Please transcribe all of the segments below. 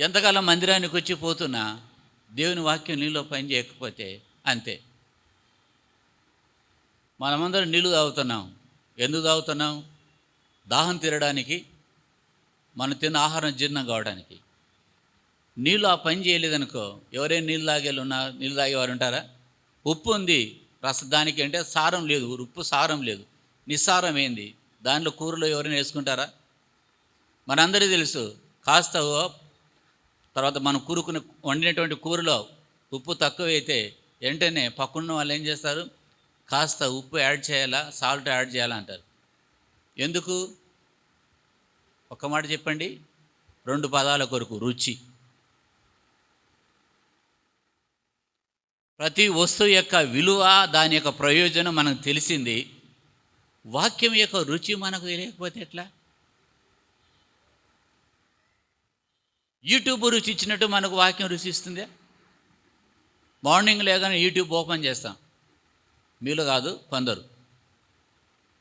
ఎంతకాలం మందిరానికి వచ్చి పోతున్నా దేవుని వాక్యం నీలో పని చేయకపోతే అంతే. మనమందరం నీళ్ళు తాగుతున్నాం. ఎందుకు తాగుతున్నాం? దాహం తీరడానికి మనం తిన్న ఆహారం జీర్ణం కావడానికి. నీళ్ళు ఆ పని చేయలేదనుకో ఎవరైనా నీళ్ళు తాగేళ్ళు ఉన్నా నీళ్ళు తాగేవారు ఉంటారా? ఉప్పు ఉంది. రసదానికి అంటే సారం లేదు. ఉప్పు సారం లేదు. నిస్సారం ఏంది? దానిలో కూరలో ఎవరైనా వేసుకుంటారా? మనందరికీ తెలుసు కాస్త తర్వాత మనం కూరుకుని వండినటువంటి కూరలో ఉప్పు తక్కువైతే వెంటనే పక్కన వాళ్ళు ఏం చేస్తారు? కాస్త ఉప్పు యాడ్ చేయాలా? సాల్ట్ యాడ్ చేయాలా అంటారు. ఎందుకు? ఒక మాట చెప్పండి. రెండు పదాల కొరకు రుచి. ప్రతి వస్తువు యొక్క విలువ దాని యొక్క ప్రయోజనం మనకు తెలిసింది. వాక్యం యొక్క రుచి మనకు తెలియకపోతే ఎట్లా? యూట్యూబ్ రుచి ఇచ్చినట్టు మనకు వాక్యం రుచిస్తుంది మార్నింగ్ లేగానే యూట్యూబ్ ఓపెన్ చేస్తాం. మీలో కాదు కొందరు.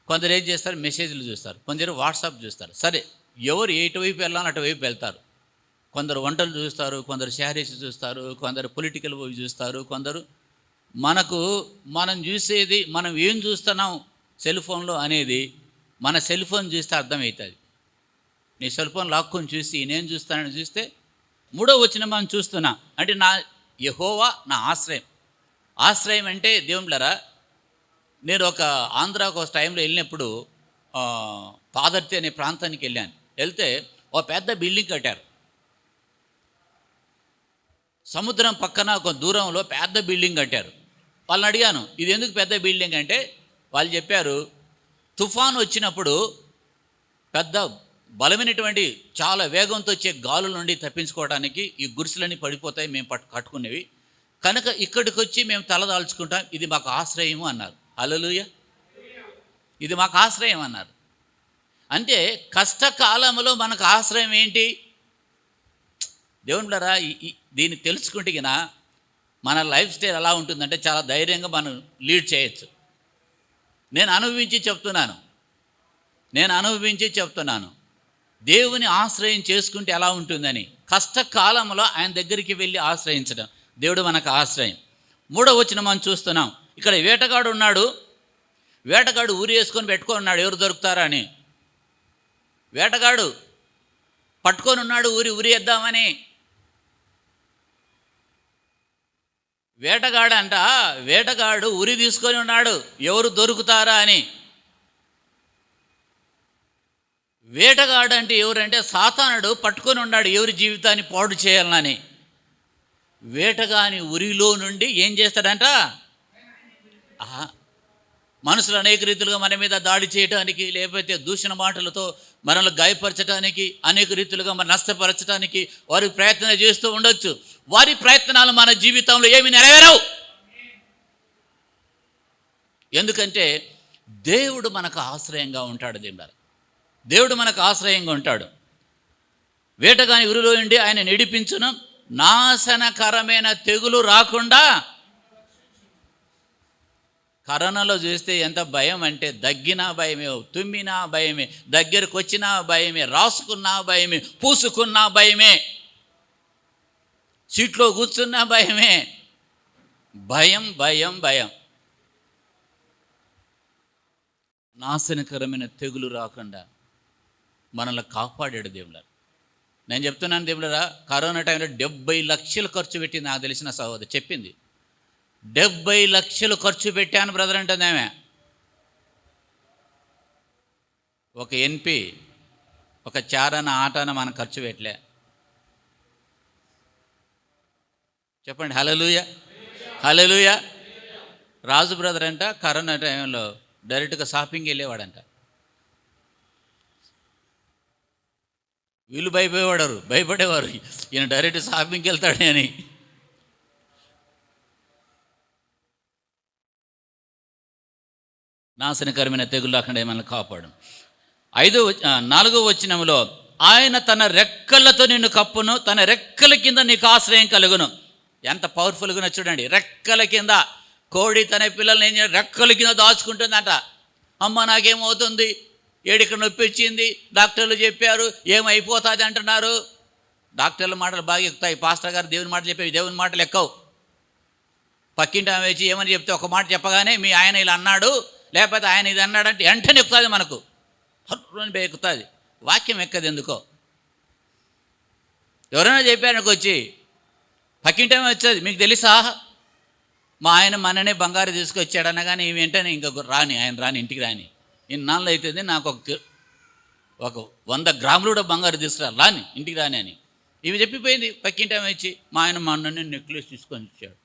కొందరు ఏం చేస్తారు? మెసేజ్లు చూస్తారు. కొందరు వాట్సాప్ చూస్తారు. సరే ఎవరు ఎటువైపు వెళ్ళాలని అటువైపు వెళ్తారు. కొందరు వంటలు చూస్తారు కొందరు శారీస్ చూస్తారు కొందరు పొలిటికల్ పోయి చూస్తారు కొందరు మనకు మనం చూసేది మనం ఏం చూస్తున్నాం సెల్ ఫోన్లో అనేది మన సెల్ ఫోన్ చూస్తే అర్థమవుతుంది. నీ సెల్ ఫోన్ లాక్కొని చూసి నేను చూస్తానని చూస్తే మూడో వచ్చిన మనం చూస్తున్నా. అంటే నా యహోవా నా ఆశ్రయం. ఆశ్రయం అంటే దేవుళ్ళరా నేను ఒక ఆంధ్రాకు ఒక టైంలో వెళ్ళినప్పుడు పాదర్తి అనే ప్రాంతానికి వెళ్ళాను. వెళ్తే ఒక పెద్ద బిల్డింగ్ కట్టారు. సముద్రం పక్కన ఒక దూరంలో పెద్ద బిల్డింగ్ కట్టారు. వాళ్ళని అడిగాను ఇది ఎందుకు పెద్ద బిల్డింగ్? అంటే వాళ్ళు చెప్పారు తుఫాన్ వచ్చినప్పుడు పెద్ద బలమైనటువంటి చాలా వేగంతో వచ్చే గాలుల నుండి తప్పించుకోవడానికి ఈ గురిసెలన్నీ పడిపోతాయి మేము పట్టు కట్టుకునేవి. కనుక ఇక్కడికి వచ్చి మేము తలదాల్చుకుంటాం ఇది మాకు ఆశ్రయము అన్నారు. అలలుయ ఇది మాకు ఆశ్రయం అన్నారు. అంటే కష్టకాలంలో మనకు ఆశ్రయం ఏంటి? దేవుళ్ళరా దీన్ని తెలుసుకుంటే మన లైఫ్ స్టైల్ ఎలా ఉంటుందంటే చాలా ధైర్యంగా మనం లీడ్ చేయొచ్చు. నేను అనుభవించి చెప్తున్నాను. నేను అనుభవించి చెప్తున్నాను. దేవుని ఆశ్రయం చేసుకుంటే ఎలా ఉంటుందని? కష్టకాలంలో ఆయన దగ్గరికి వెళ్ళి ఆశ్రయించడం. దేవుడు మనకు ఆశ్రయం. మూడో వచ్చిన మనం చూస్తున్నాం. ఇక్కడ వేటగాడు ఉన్నాడు. వేటగాడు ఊరి వేసుకొని పెట్టుకొని ఉన్నాడు. ఎవరు దొరుకుతారా అని? వేటగాడు పట్టుకొని ఉన్నాడు. ఊరి ఉరియేద్దామని వేటగాడు అంట వేటగాడు ఉరి తీసుకొని ఉన్నాడు. ఎవరు దొరుకుతారా అని? వేటగాడు అంటే ఎవరంటే సాతానుడు పట్టుకొని ఉన్నాడు ఎవరి జీవితాన్ని పాడు చేయాలని వేటగాని ఉరిలో నుండి ఏం చేస్తాడంట? మనుషులు అనేక రీతిలుగా మన మీద దాడి చేయడానికి లేకపోతే దూషణ మాటలతో మనల్ని గాయపరచడానికి అనేక రీతిలుగా మన నష్టపరచడానికి వారి ప్రయత్నం చేస్తూ ఉండొచ్చు. వారి ప్రయత్నాలు మన జీవితంలో ఏమి నెరవేరవు. ఎందుకంటే దేవుడు మనకు ఆశ్రయంగా ఉంటాడు దీని దేవుడు మనకు ఆశ్రయంగా ఉంటాడు. వేటగాని ఉరిలో ఉండి ఆయన నిడిపించును. నాశనకరమైన తెగులు రాకుండా కరోనాలో చూస్తే ఎంత భయం అంటే దగ్గినా భయమే తుమ్మినా భయమే దగ్గరకు వచ్చినా భయమే రాసుకున్నా భయమే పూసుకున్నా భయమే సీట్లో కూర్చున్నా భయమే. భయం భయం భయం. నాశనకరమైన తెగులు రాకుండా మనల్ని కాపాడాడు దేవుడు. నేను చెప్తున్నాను దేవుళ్ళరా కరోనా టైంలో డెబ్బై లక్షలు ఖర్చు పెట్టింది నాకు తెలిసిన సహోదరి చెప్పింది. డెబ్బై లక్షలు ఖర్చు పెట్టాను బ్రదర్ అంటుంది ఆమె. ఒక ఎన్పి ఒక చారన ఆటన మనం ఖర్చు పెట్టలే. చెప్పండి హలలుయ హలలుయ రాజు బ్రదర్ అంట కరోనా టైంలో డైరెక్ట్గా షాపింగ్ వెళ్ళేవాడంట. వీళ్ళు భయపడేవాడు భయపడేవారు. ఈయన డైరెక్ట్ షాపింగ్కి వెళ్తాడే అని. నాశనకరమైన తెగులు లేకుండా ఏమైనా కాపాడు. ఐదో నాలుగో వచ్చినములో ఆయన తన రెక్కలతో నిన్ను కప్పును తన రెక్కల కింద నీకు ఆశ్రయం కలుగును. ఎంత పవర్ఫుల్గా చూడండి. రెక్కల కింద కోడి తన పిల్లల్ని ఏం రెక్కల కింద దాచుకుంటుందంట. అమ్మ నాకేమవుతుంది? ఏడికి నొప్పి వచ్చింది. డాక్టర్లు చెప్పారు ఏమైపోతుంది అంటున్నారు. డాక్టర్ల మాటలు బాగా ఎక్కుతాయి. పాస్టర్ గారు దేవుని మాటలు చెప్పేవి దేవుని మాటలు ఎక్కవు. పక్కింటి ఆమె వచ్చి ఏమని చెప్తే ఒక మాట చెప్పగానే మీ ఆయన ఇలా అన్నాడు. లేకపోతే ఆయన ఇది అన్నాడంటే వెంటనే ఎక్కుతుంది మనకు. హర్రుని ఎక్కుతుంది. వాక్యం ఎక్కదు ఎందుకో. ఎవరైనా చెప్పారు వచ్చి పక్కింటి ఆమె వచ్చేది మీకు తెలుసా? మా ఆయన మననే బంగారు తీసుకొచ్చాడు అనగానే వెంటనే ఇంకా రాని ఆయన రాని ఇంటికి రాని. ఇన్నాళ్ళు అవుతుంది నాకు ఒక ఒక వంద గ్రాములు కూడా బంగారు తీసుకురా రాని ఇంటికి రాని అని. ఇవి చెప్పిపోయింది పక్కింటి ఆమె వచ్చి మా ఆయన మా అన్నని నెక్లెస్ తీసుకొని ఇచ్చాడు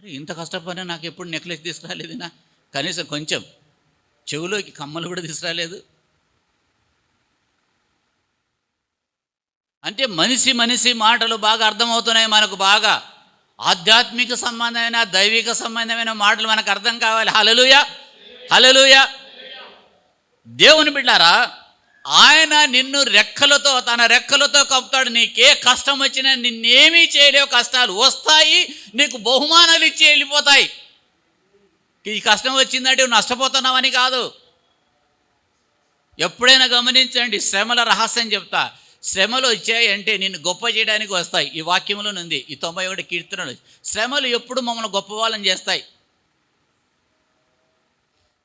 అరే ఇంత కష్టపడినా నాకు ఎప్పుడు నెక్లెస్ తీసుకురాలేదు నా? కనీసం కొంచెం. చెవులోకి కమ్మలు కూడా తీసుకురాలేదు. అంటే మనిషి మనిషి మాటలు బాగా అర్థమవుతున్నాయి మనకు బాగా. ఆధ్యాత్మిక సంబంధమైన దైవిక సంబంధమైన మాటలు మనకు అర్థం కావాలి. హలలుయా హలలుయ దేవుని బిడ్డారా ఆయన నిన్ను రెక్కలతో తన రెక్కలతో కప్పుతాడు. నీకే కష్టం వచ్చినా నిన్నేమీ చేయలేవు. కష్టాలు వస్తాయి నీకు బహుమానాలు ఇచ్చి వెళ్ళిపోతాయి. ఈ కష్టం వచ్చిందంటే నష్టపోతున్నావని కాదు. ఎప్పుడైనా గమనించండి శ్రమల రహస్యం చెప్తా. శ్రమలు వచ్చాయంటే నిన్ను గొప్ప చేయడానికి వస్తాయి. ఈ వాక్యంలో ఉంది ఈ తొంభై ఒకటి కీర్తనలు. శ్రమలు ఎప్పుడు మమ్మల్ని గొప్ప వాళ్ళని చేస్తాయి.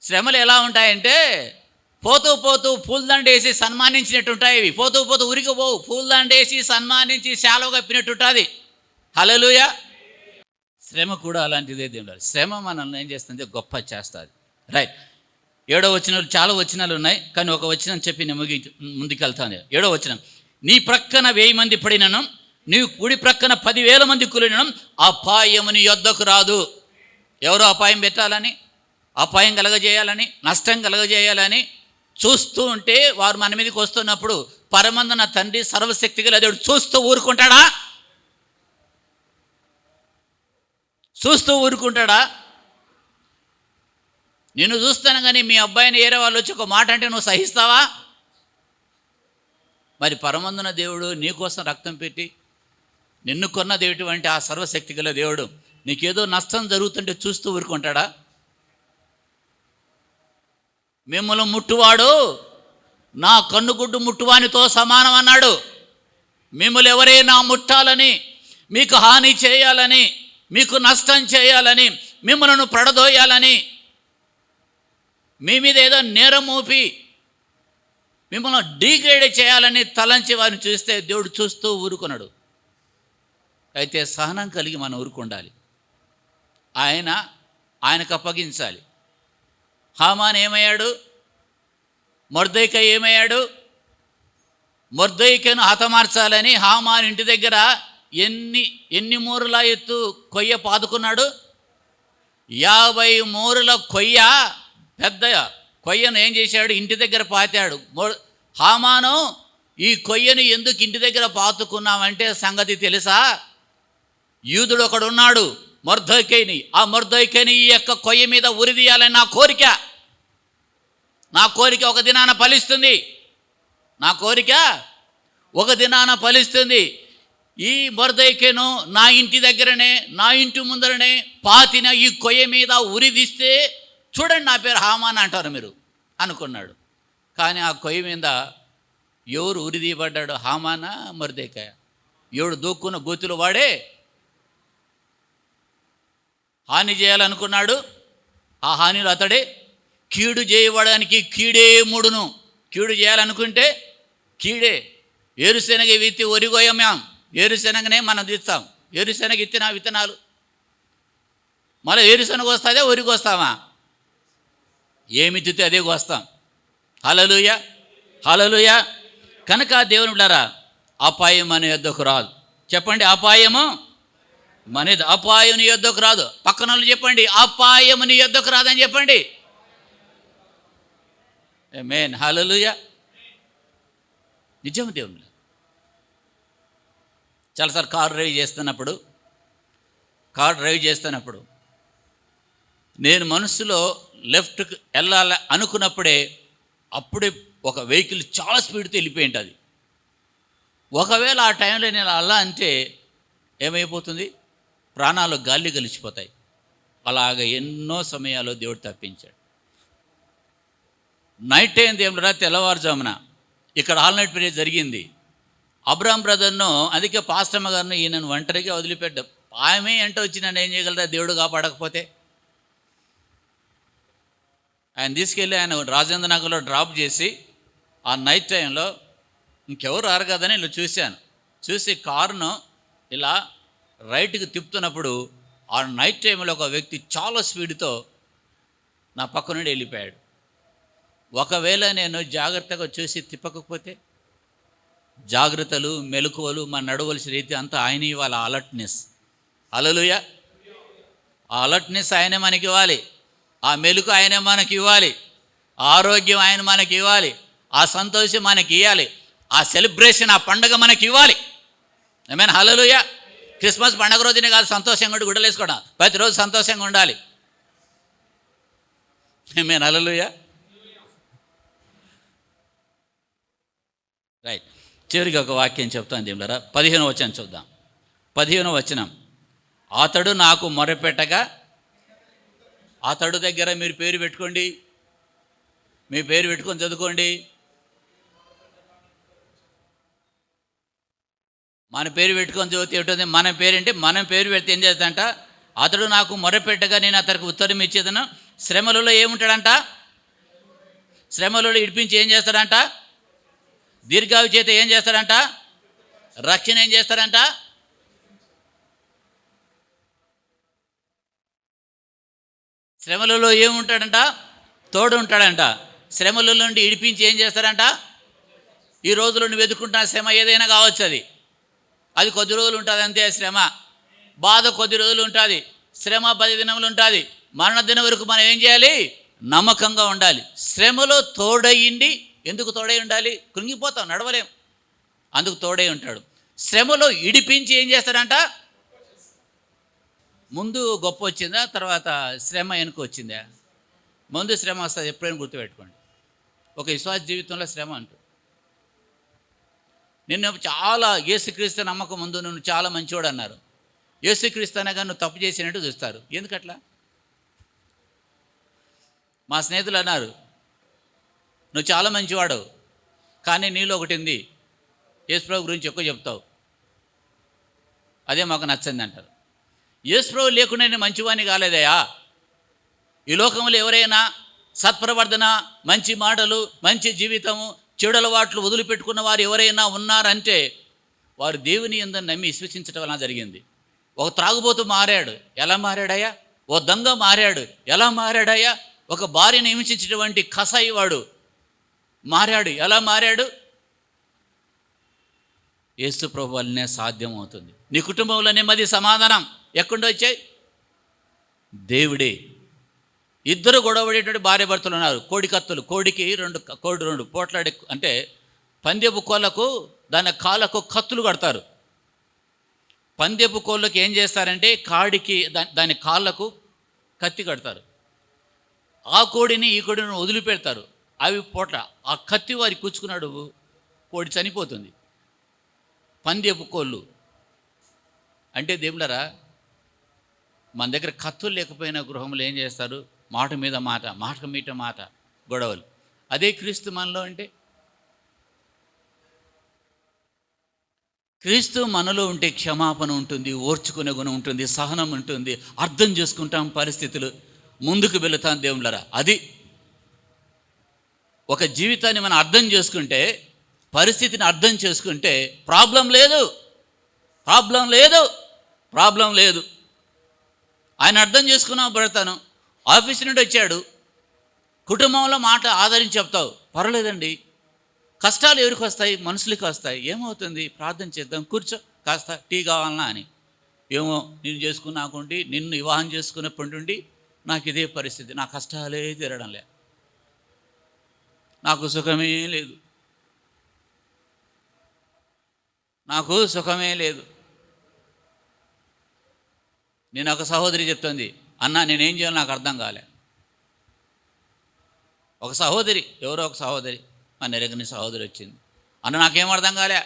శ్రమలు ఎలా ఉంటాయంటే పోతూ పోతూ పూలదండేసి సన్మానించినట్టు ఉంటాయి ఇవి. పోతూ పోతూ ఉరికిపోవు పూలదండేసి సన్మానించి శాలువ కప్పినట్టు ఉంటుంది హలలుయ శ్రమ కూడా అలాంటిదే దేవుడు శ్రమ మనల్ని ఏం చేస్తుంది? గొప్ప చేస్తుంది. రైట్. ఏడో వచనాలు చాలా వచనాలు ఉన్నాయి కానీ ఒక వచనం చెప్పి నేను ముగి ముందుకెళ్తాను. ఏడో వచనం. నీ ప్రక్కన వెయ్యి మంది పడినను నీ కుడి ప్రక్కన పదివేల మంది కూలినను అపాయముని యొద్దకు రాదు. ఎవరో అపాయం పెట్టాలని? అపాయం కలగజేయాలని నష్టం కలగజేయాలని చూస్తూ ఉంటే వారు మన మీదకి వస్తున్నప్పుడు పరమందన తండ్రి సర్వశక్తి గల దేవుడు చూస్తూ ఊరుకుంటాడా? చూస్తూ ఊరుకుంటాడా? నిన్ను చూస్తాను కానీ మీ అబ్బాయిని ఏరే వాళ్ళు వచ్చి ఒక మాట అంటే నువ్వు సహిస్తావా? మరి పరమందున దేవుడు నీకోసం రక్తం పెట్టి నిన్ను కొన్న దేవుటువంటి ఆ సర్వశక్తి గల దేవుడు నీకేదో నష్టం జరుగుతుంటే చూస్తూ ఊరుకుంటాడా? మిమ్మల్ని ముట్టువాడు. నా కన్నుగుడ్డు ముట్టువానితో సమానం అన్నాడు. మిమ్మల్ని ఎవరైనా ముట్టాలని మీకు హాని చేయాలని మీకు నష్టం చేయాలని మిమ్మల్ని ప్రడదోయాలని మీ మీద ఏదో నేరం మోపి మిమ్మల్ని డీగ్రేడ్ చేయాలని తలంచి వారిని చూస్తే దేవుడు చూస్తూ ఊరుకున్నాడు. అయితే సహనం కలిగి మనం ఊరుకుండాలి. ఆయన ఆయనకు అప్పగించాలి. హామాన్ ఏమయ్యాడు? మొర్దైక ఏమయ్యాడు? మొర్దైకను హతమార్చాలని హామాన్ ఇంటి దగ్గర ఎన్ని ఎన్ని మూరల ఎత్తు కొయ్య పాదుకున్నాడు? యాభై మూరల కొయ్య పెద్ద కొయ్యను ఏం చేశాడు? ఇంటి దగ్గర పాతాడు. హామాను ఈ కొయ్యను ఎందుకు ఇంటి దగ్గర పాతుకున్నామంటే సంగతి తెలుసా? యూదుడు ఒకడున్నాడు. మర్దైకేని ఆ మర్దైకేని ఈ యొక్క కొయ్య మీద ఉరిదీయాలని నా కోరిక. నా కోరిక ఒక దినాన ఫలిస్తుంది. నా కోరిక ఒక దినాన ఫలిస్తుంది. ఈ మొరదైకెను నా ఇంటి దగ్గరనే నా ఇంటి ముందరనే పాతిన ఈ కొయ్య మీద ఉరిదిస్తే చూడండి నా పేరు హామాన్ అంటారు మీరు అనుకున్నాడు. కానీ ఆ కొయ్య మీద ఎవరు ఉరిదీయబడ్డాడు? హామానా మొరదైకాయ ఎవడు దూక్కున్న గోతులు వాడే హాని చేయాలనుకున్నాడు. ఆ హానిలో అతడే కీడు చేయబడడానికి కీడే మూడును. కీడు చేయాలనుకుంటే కీడే. ఏరుశెనగ విత్తి ఒరిగోయమ్యాం ఏరుశెనగనే మనం తీస్తాం. ఏరుశనగ ఇత్తిన విత్తనాలు. మళ్ళీ ఏరుశనగ వస్తుందే ఒరిగొస్తామా ఏమి తిత్తే అదే కోస్తాం హలలుయ హలలుయ కనుక దేవుని బిడ్డారా అపాయం అనే యొద్దకు రాదు. చెప్పండి అపాయము మన అపాయం నీ యొద్దకు రాదు. పక్కన వాళ్ళు చెప్పండి అపాయం నీ యొద్దకు రాదని చెప్పండి. మేన్ హలలుయ నిజం దేవుని చాలాసార్లు కారు డ్రైవ్ చేస్తున్నప్పుడు కార్ డ్రైవ్ చేస్తున్నప్పుడు నేను మనసులో లెఫ్ట్కి వెళ్ళాలి అనుకున్నప్పుడే అప్పుడే ఒక వెహికల్ చాలా స్పీడ్తో వెళ్ళిపోయింది అది ఒకవేళ ఆ టైంలో నేను అలా అంటే ఏమైపోతుంది? ప్రాణాలు గాలి కలిసిపోతాయి అలాగ ఎన్నో సమయాల్లో దేవుడు తప్పించాడు. నైట్ అయింది దేవుడు తెల్లవారుజామున. ఇక్కడ ఆల్ నైట్ పీరియడ్ జరిగింది. అబ్రామ్ బ్రదర్ను అందుకే పాస్టమ్మ గారిని ఈయనను ఒంటరిగా వదిలిపెట్ట ఆమె ఎంట వచ్చి నన్ను ఏం చేయగలరా? దేవుడు కాపాడకపోతే. ఆయన తీసుకెళ్ళి ఆయన రాజేంద్ర నగర్లో డ్రాప్ చేసి ఆ నైట్ టైంలో ఇంకెవరు రారు కదని ఇలా చూశాను. చూసి కారును ఇలా రైట్కి తిప్పుతున్నప్పుడు ఆ నైట్ టైంలో ఒక వ్యక్తి చాలా స్పీడ్తో నా పక్క నుండి వెళ్ళిపోయాడు. ఒకవేళ నేను జాగ్రత్తగా చూసి తిప్పకపోతే జాగ్రత్తలు మెలకువలు మన నడవలసిన రీతి అంతా ఆయన ఇవ్వాలి అలర్ట్నెస్ అలలుయ ఆ అలర్ట్నెస్ ఆయనే మనకి ఇవ్వాలి. ఆ మెలకు ఆయనే మనకి ఇవ్వాలి. ఆరోగ్యం ఆయన మనకి ఇవ్వాలి. ఆ సంతోషం మనకి ఇవ్వాలి ఆ సెలబ్రేషన్ ఆ పండగ మనకి ఇవ్వాలి. ఐ మీన్ హలలుయా క్రిస్మస్ పండగ రోజునే కాదు సంతోషంగా ఉండి గుడ్డలేసుకోవడం ప్రతిరోజు సంతోషంగా ఉండాలి. మేము అలలుయా రైట్. చివరికి ఒక వాక్యం చెప్తాను దేవులరా. పదిహేను వచనం చూద్దాం. పదిహేను వచనం. అతడు నాకు మొరపెట్టగా అతడు దగ్గర మీరు పేరు పెట్టుకోండి. మీ పేరు పెట్టుకొని చదువుకోండి. మన పేరు పెట్టుకొని చదివితే ఏమిటంది? మన పేరేంటి? మనం పేరు పెడితే ఏం చేస్తాడంట? అతడు నాకు మొరపెట్టగా నేను అతనికి ఉత్తరం ఇచ్చేదను. శ్రమలలో ఏముంటాడంట? శ్రమలలో ఇడిపించి ఏం చేస్తాడంట? దీర్ఘావి చేత ఏం చేస్తాడంట? రక్షణ ఏం చేస్తాడంట? శ్రమలలో ఏముంటాడంట? తోడు ఉంటాడంట శ్రమల నుండి ఇడిపించి ఏం చేస్తాడంట? ఈ రోజులు నువ్వు వెతుకుంటున్న శ్రమ ఏదైనా కావచ్చు అది. అది కొద్ది రోజులు ఉంటుంది అంతే శ్రమ. బాధ కొద్ది రోజులు ఉంటుంది. శ్రమ పది దినములు ఉంటుంది. మరణ దినం వరకు మనం ఏం చేయాలి? నమ్మకంగా ఉండాలి. శ్రమలో తోడయిండి ఎందుకు తోడై ఉండాలి? కృంగిపోతాం నడవలేం. అందుకు తోడై ఉంటాడు. శ్రమలో ఇడిపించి ఏం చేస్తాడంట? ముందు గొప్ప వచ్చిందా? తర్వాత శ్రమ వెనుక వచ్చిందా? ముందు శ్రమ వస్తుంది. ఎప్పుడైనా గుర్తుపెట్టుకోండి. ఒక విశ్వాస జీవితంలో శ్రమ అంటూ నిన్ను చాలా ఏసుక్రీస్తు నమ్మకం ముందు నువ్వు చాలా మంచివాడు అన్నారు. ఏసుక్రీస్తు అనగా నువ్వు తప్పు చేసినట్టు చూస్తారు. ఎందుకట్లా? మా స్నేహితులు అన్నారు నువ్వు చాలా మంచివాడు కానీ నీలో ఒకటి ఉంది. యేసుప్రభు గురించి ఎక్కువ చెప్తావు. అదే మాకు నచ్చింది అంటారు. యేసుప్రభు లేకుండా నేను మంచివాణ్ణి కాలేదయా ఈ లోకంలో ఎవరైనా సత్ప్రవర్ధన మంచి మాటలు మంచి జీవితము చెడు అలవాట్లు వదిలిపెట్టుకున్న వారు ఎవరైనా ఉన్నారంటే వారు దేవుని ఎందని నమ్మి విశ్వసించడం వలన జరిగింది. ఒక త్రాగుబోతు మారాడు. ఎలా మారాడయ్యా? ఓ దొంగ మారాడు. ఎలా మారాడయ్యా? ఒక భార్యను హింసించినటువంటి కసాయి వాడు మారాడు. ఎలా మారాడు? యేసు ప్రభు వల్లనే సాధ్యం అవుతుంది నీ కుటుంబంలో నెమ్మది సమాధానం. ఎక్కడొచ్చాయి దేవుడే. ఇద్దరు గొడవడేటువంటి భార్య భర్తలు ఉన్నారు. కోడి కత్తులు. కోడికి రెండు కోడి రెండు పోట్లాడే అంటే పందెపు కోళ్ళకు దాని కాళ్ళకు కత్తులు కడతారు. పందెపు కోళ్ళకి ఏం చేస్తారంటే కాడికి దాని దాని కాళ్ళకు కత్తి కడతారు. ఆ కోడిని ఈ కోడిని వదిలిపెడతారు. అవి పోట్ల ఆ కత్తి వారి కూర్చుకున్నాడు కోడి చనిపోతుంది. పందెపు కోళ్ళు. అంటే దేవులరా మన దగ్గర కత్తులు లేకపోయిన గృహంలో ఏం చేస్తారు? మాట మీద మాట మాట మీట మాట గొడవలు. అదే క్రీస్తు మనలో అంటే క్రీస్తు మనలో ఉంటే క్షమాపణ ఉంటుంది ఓర్చుకునే గుణం ఉంటుంది సహనం ఉంటుంది అర్థం చేసుకుంటాం పరిస్థితులు. ముందుకు వెళుతాం దేవుళ్ళరా. అది ఒక జీవితాన్ని మనం అర్థం చేసుకుంటే పరిస్థితిని అర్థం చేసుకుంటే ప్రాబ్లం లేదు. ప్రాబ్లం లేదు. ప్రాబ్లం లేదు. ఆయన అర్థం చేసుకున్నా బ్రతాను ఆఫీస్ నుండి వచ్చాడు. కుటుంబంలో మాట ఆదరించి చెప్తావు. పర్వాలేదండి. కష్టాలు ఎవరికి వస్తాయి? మనుషులకి వస్తాయి. ఏమవుతుంది? ప్రార్థన చేద్దాం. కూర్చో. కాస్త టీ కావాలనా అని. ఏమో నేను చేసుకున్నాకుండి నిన్ను వివాహం చేసుకున్నప్పటి నుండి నాకు ఇదే పరిస్థితి. నా కష్టాలే తీరడం లే. నాకు సుఖమే లేదు. నాకు సుఖమే లేదు. నేను ఒక సహోదరి చెప్తుంది. అన్న నేనేం చేయాలో నాకు అర్థం కాలే. ఒక సహోదరి ఎవరో ఒక సహోదరి మా నెరగని సహోదరి వచ్చింది. అన్న నాకేం అర్థం కాలే.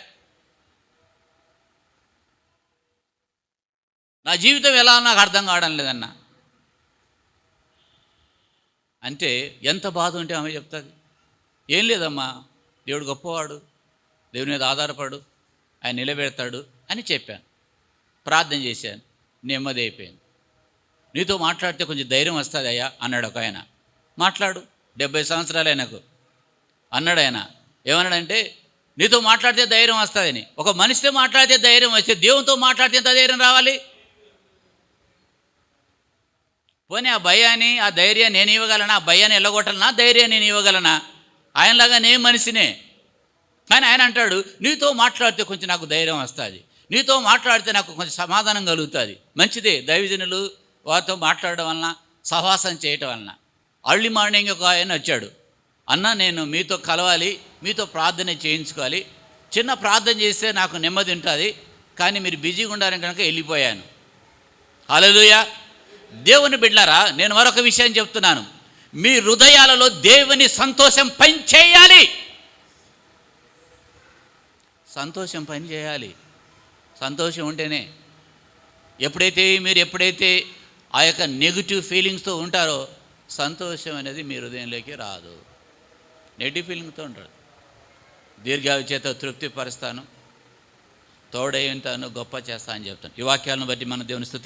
నా జీవితం ఎలా నాకు అర్థం కావడం లేదన్న. అంటే ఎంత బాధ ఉంటే ఆమె చెప్తుంది. ఏం లేదమ్మా దేవుడు గొప్పవాడు దేవుని మీద ఆధారపడు ఆయన నిలబెడతాడు అని చెప్పాను. ప్రార్థన చేశాను. నెమ్మది అయిపోయింది. నీతో మాట్లాడితే కొంచెం ధైర్యం వస్తుంది అయ్యా అన్నాడు ఒక ఆయన. మాట్లాడు డెబ్బై సంవత్సరాలు ఆయనకు అన్నాడు ఆయన. ఏమన్నాడంటే నీతో మాట్లాడితే ధైర్యం వస్తుందని. ఒక మనిషితో మాట్లాడితే ధైర్యం వస్తే దేవునితో మాట్లాడితే ఎంత ధైర్యం రావాలి? పోనీ ఆ భయాన్ని ఆ ధైర్యాన్ని నేను ఇవ్వగలనా? ఆ భయాన్ని ఎల్లగొట్టాలనా? ధైర్యాన్ని నేను ఇవ్వగలనా? ఆయనలాగా నేను మనిషినే. కానీ ఆయన అంటాడు నీతో మాట్లాడితే కొంచెం నాకు ధైర్యం వస్తుంది. నీతో మాట్లాడితే నాకు కొంచెం సమాధానం కలుగుతుంది. మంచిదే దైవజనులు వారితో మాట్లాడడం వలన సహవాసం చేయటం వలన. అర్లీ మార్నింగ్ ఒక ఆయన వచ్చాడు. అన్న నేను మీతో కలవాలి మీతో ప్రార్థన చేయించుకోవాలి. చిన్న ప్రార్థన చేస్తే నాకు నెమ్మది ఉంటుంది కానీ మీరు బిజీగా ఉండాలని కనుక వెళ్ళిపోయాను. హల్లెలూయా. దేవుని బిడ్డారా నేను మరొక విషయం చెప్తున్నాను. మీ హృదయాలలో దేవుని సంతోషం పని చేయాలి సంతోషం పని చేయాలి సంతోషం ఉంటేనే ఎప్పుడైతే మీరు ఎప్పుడైతే ఆ యొక్క నెగిటివ్ ఫీలింగ్స్తో ఉంటారో సంతోషం అనేది మీ హృదయంలోకి రాదు. నెగిటివ్ ఫీలింగ్తో ఉంటారు దీర్ఘాయు చేత తృప్తిపరుస్తాను. తోడై ఉంటాను గొప్ప చేస్తా అని చెప్తాను. ఈ వాక్యాలను బట్టి మన దేవుని స్థుతి